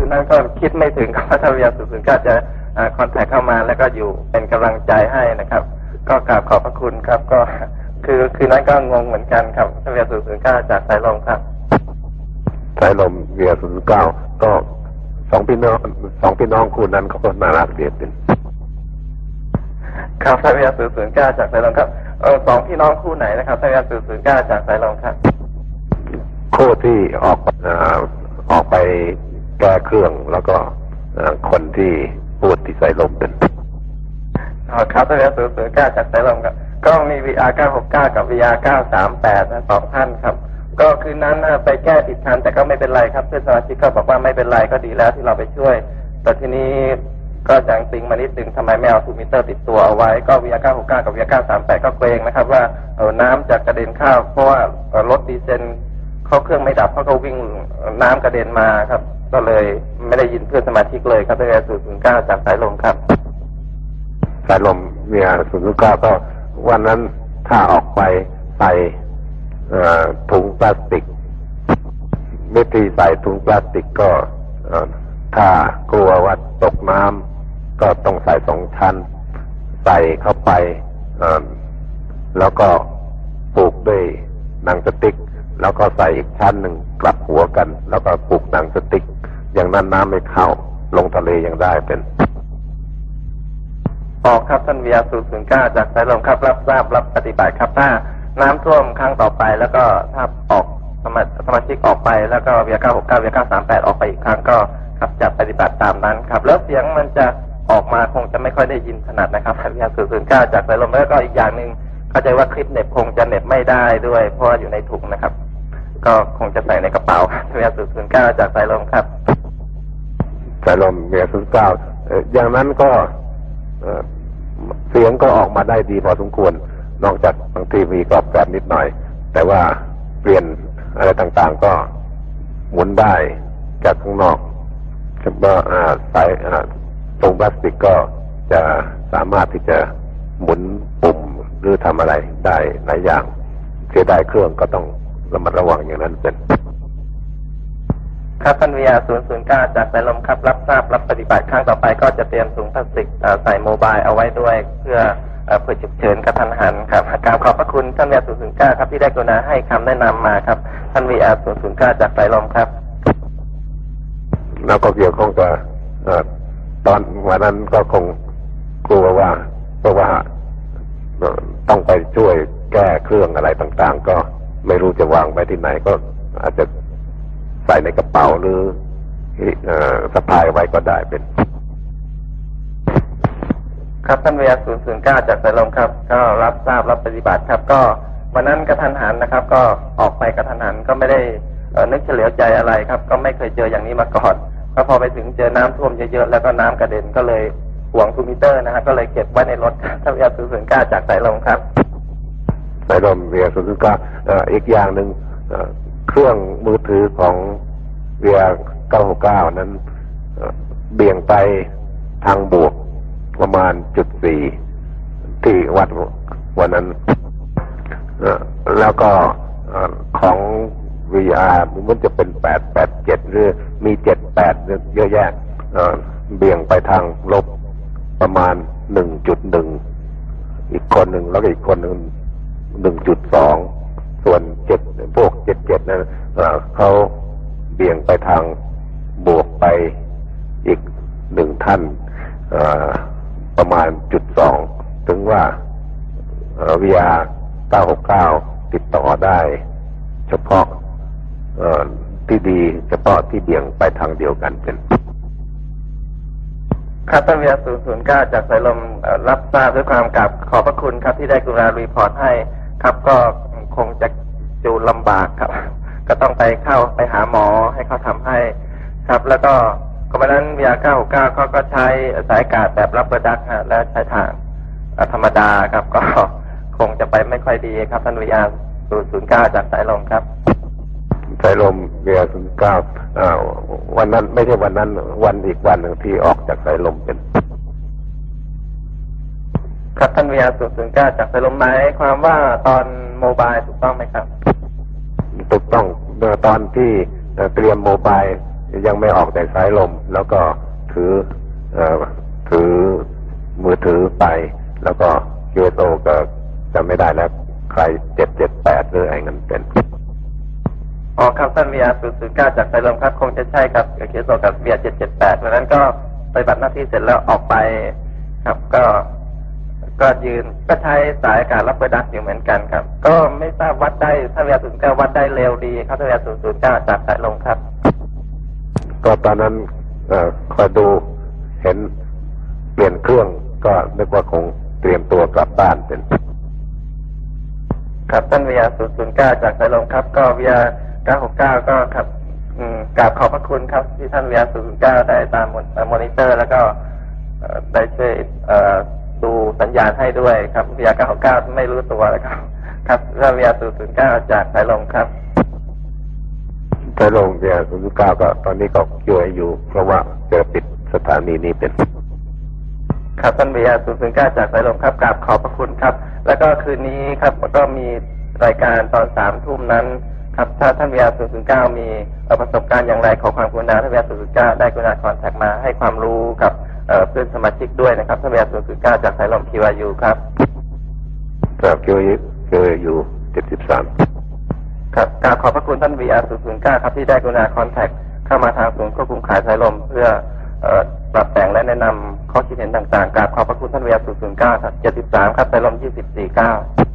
คือนั่นก็คิดไม่ถึงครับว่าทวีศูนย์ศูนย์เก้าจะคอนแทคเข้ามาแล้วก็อยู่เป็นกำลังใจให้นะครับ ก็กราบขอบพระคุณครับก็คือคือนั้นก็งงเหมือนกันครับทวีศูนย์ศูนย์เก้าจากสายลมครับสายลมเวียศูนย์เก้าก็สองพี่น้องสองพี่น้องคู่นั้นเขาก็น่ารักเดียดเป็นครับทวีศูนย์ศูนย์เก้าจากสายลมครับเออสองพี่น้องคู่ไหนนะครับทวีศูนย์ศูนย์เก้าจากสายลมครับคู่ที่ออกเอ่อออกไป แก้เครื่องแล้วก็คนที่พูดที่ใสายลมเป็นอ๋อครับทวีศูนย์ศูนย์เก้าจากสายลมครับ ก็มี VR 969 กับ VR 938นะสองท่านครับ ก็คืนนั้นไปแก้ผิดทันแต่ก็ไม่เป็นไรครับเพื่อนสมาชิกก็บอกว่าไม่เป็นไรก็ดีแล้วที่เราไปช่วย แต่ทีนี้ก็จังติงมานิดนึงทำไมไม่เอาทูมิเตอร์ติดตัวเอาไว้ ก็ VR 969 กับ VR 938 ก็เกรงนะครับ ว่าเออน้ำจะกระเด็นเข้าเพราะว่ารถดีเซลเขาเครื่องไม่ดับเพราะเขาวิ่งน้ำกระเด็นมาครับ ก็เลยไม่ได้ยินเพื่อนสมาชิกเลยครับทวีศูนย์เก้าจากสายลมครับ สายลมเวียศูนย์เก้าก็วันนั้นถ้าออกไปใส่ถุงพลาสติกวิธีใส่ถุงพลาสติกก็ถ้ากลัวว่าตกน้ำก็ต้องใส่สองชั้น ใส่เข้าไปแล้วก็ผูกด้วยหนังสติ๊ก แล้วก็ใส่อีกชั้นหนึ่งกลับหัวกัน แล้วก็ผูกหนังสติ๊ก อย่างนั้นน้ำไม่เข้า ลงทะเลยังได้เป็นออกครับท่านเวียศูนย์ศูนย์เก้าจากสายลมครับรับทราบรับปฏิบัติครับถ้าน้ำท่วมครั้งต่อไป แล้วก็ถ้าออกสมาสมาชิกออกไปแล้วก็เวียเก้าหกเก้าเวียเก้าสามแปดออกไปอีกครั้งก็ครับจะปฏิบัติตามนั้นครับ แล้วเสียงมันจะออกมาคงจะไม่ค่อยได้ยินถนัดนะครับท่านเวียศูนย์ศูนย์เก้าจากสายลมแล้วก็อีกอย่างหนึ่งเข้าใจว่าคลิปเน็บคงจะเน็บไม่ได้ด้วย เพราะว่าอยู่ในถุงนะครับ ก็คงจะใส่ในกระเป๋าท่านเวียศูนย์ศูนย์เก้าจากสายลมครับ สายลมเมียศูนย์เก้าอย่างนั้นก็เสียงก็ออกมาได้ดีพอสมควร นอกจากบางทีมีกรอบแกรบนิดหน่อย แต่ว่าเปลี่ยนอะไรต่างๆก็หมุนได้จากข้างนอกเฉพาะอ่าสายตรงพลาสติกก็จะสามารถที่จะหมุนปุ่มหรือทำอะไรได้หลายอย่างเสียดายเครื่องก็ต้องระมัดระวังอย่างนั้นเป็น ครับท่านวิทยา009 จากสายลมครับ รับทราบรับปฏิบัติครั้งต่อไปก็จะเตรียมถุงพลาสติกใส่โมบายเอาไว้ด้วย เพื่อเอ่อเพื่อฉุกเฉินกระทันหันครับกราบขอบพระคุณท่านวิทยา009 ครับที่ได้กรุณาให้คำแนะนำมาครับ ท่านวิทยา009 จากสายลมครับ แล้วก็เกี่ยวข้องกับตอนวันนั้นก็คงกลัวว่าเพราะว่าต้องไปช่วยแก้เครื่องอะไรต่างๆ ก็ไม่รู้จะวางไว้ที่ไหนก็อาจจะ ส่ในกระเป๋าหรือเอ่อสะพายไว้ก็ได้เป็น ครับท่านวิทยา009 จากสายลมครับ ก็รับทราบรับปฏิบัติครับ ก็วันนั้นกระทันหันนะครับ ก็ออกไปกระทันหันก็ไม่ได้เอ่อนึกเฉลียวใจอะไรครับ ก็ไม่เคยเจออย่างนี้มาก่อนก็พอไปถึงเจอน้ำท่วมเยอะๆแล้วก็น้ำกระเด็นก็เลยห่วงทูมิเตอร์นะฮะก็เลยเก็บไว้ในรถครับท่านวิทยา009 จากสายลมครับสายลมเวียศูนย์เก้าอีกอย่างหนึ่ง เครื่องมือถือของเวียเก้าหกเก้านั้นเบี่ยงไปทางบวกประมาณจุดสี่ที่วัดวันนั้น แล้วก็เอ่อของ VR มันจะเป็นแปดแปดเจ็ดหรือมีเจ็ดแปดเยอะแยะเอ่อเบี่ยงไปทางลบประมาณหนึ่งจุดหนึ่งอีกคนหนึ่งแล้วก็อีกคนหนึ่งหนึ่งจุดสอง ส่วนเจ็ดพวกเจ็ดเจ็ดนั้นเขาเบี่ยงไปทางบวกไปอีกหนึ่งท่านประมาณจุดสองถึงว่าวิยาเก้าหกเก้าติดต่อได้ เฉพาะที่ดีเฉพาะที่เบี่ยงไปทางเดียวกันเป็นครับท่านวิทยา009 จากสายลมรับทราบด้วยความกราบขอบพระคุณครับที่ได้กรุณารีพอร์ตให้ ครับก็คงจะ ลำบากครับ ก็ต้องไปเข้าไปหาหมอให้เขาทำให้ครับ แล้วก็ก็วันนั้นวิทยา969เขาก็ใช้สายอากาศแบบรับประดักฮะและใช้ทางเอ่อธรรมดาครับ ก็คงจะไปไม่ค่อยดีครับท่านวิทยา009จากสายลมครับสายลมเบียร์ศูนย์เก้าวันนั้นไม่ใช่วันนั้น วันอีกวันหนึ่งที่ออกจากสายลมเป็น ครับท่านวิทยา009จากสายลมหมายความว่าตอนโมบายถูกต้องไหมครับ ถูกต้องเมื่อตอนที่เตรียมโมบายยังไม่ออกจากสายลม แล้วก็ถืออถือมือถือไป แล้วก็ QSO ก็จะไม่ได้แล้วใครเจ็ดเจ็ดแปดหรือไอเงินเป็นอ๋อครับท่าน VR 009จากสายลมครับคงจะใช่ครับเคสโซกับ VR 778เพราะนั้นก็ไปฏิบัติหน้าที่เสร็จแล้วออกไปครับก็ ก็ยืนก็ใช้สายอากาศรับเบอร์ดักอยู่เหมือนกันครับ ก็ไม่ทราบวัดได้ถ้า VR 009วัดได้เร็วดีครับถ้า VR 009จากสายลมครับ ก็ตอนนั้นเออคอยดูเห็นเปลี่ยนเครื่องก็นึกว่าคงเตรียมตัวกลับบ้านเป็น ครับท่าน VR 009จากสายลมครับ ก็ VR 969ก็ครับอืมกราบขอบพระคุณครับ ที่ท่าน VR 009ได้ตามมอนิเตอร์ แล้วก็เอ่อได้ช่วยเอ่อดู สัญญาณให้ด้วยครับ VR 969ไม่รู้ตัวแล้วครับ ครับท่าน VR 009จากสายลมครับถ้าลงเบียร์ศูนย์เก้าก็ตอนนี้ก็ช่วยอยู่เพราะว่าจะปิดสถานีนี้เป็น ครับท่าน VR 009จากสายลมครับกราบขอบพระคุณครับ แล้วก็คืนนี้ครับก็มีรายการตอนสามทุ่มนั้นครับถ้าท่าน VR 009มีเอ่อประสบการณ์อย่างไรขอความกรุณาท่าน VR 009ได้กรุณาคอนแทคมาให้ความรู้กับ เอ่อเพื่อนสมาชิกด้วยนะครับท่าน VR 009จากสายลม QRU ครับ ครับช่วยช่วยอยู่เจ็ดสิบสามครับกราบขอบพระคุณท่าน VR 009ครับที่ได้กรุณาคอนแทคเข้ามาทางศูนย์ควบคุมขายสายลมเพื่อเอ่อปรับแต่งและแนะนำข้อคิดเห็นต่างๆกราบขอบพระคุณท่าน VR 009ครับ73ครับสายลม24 9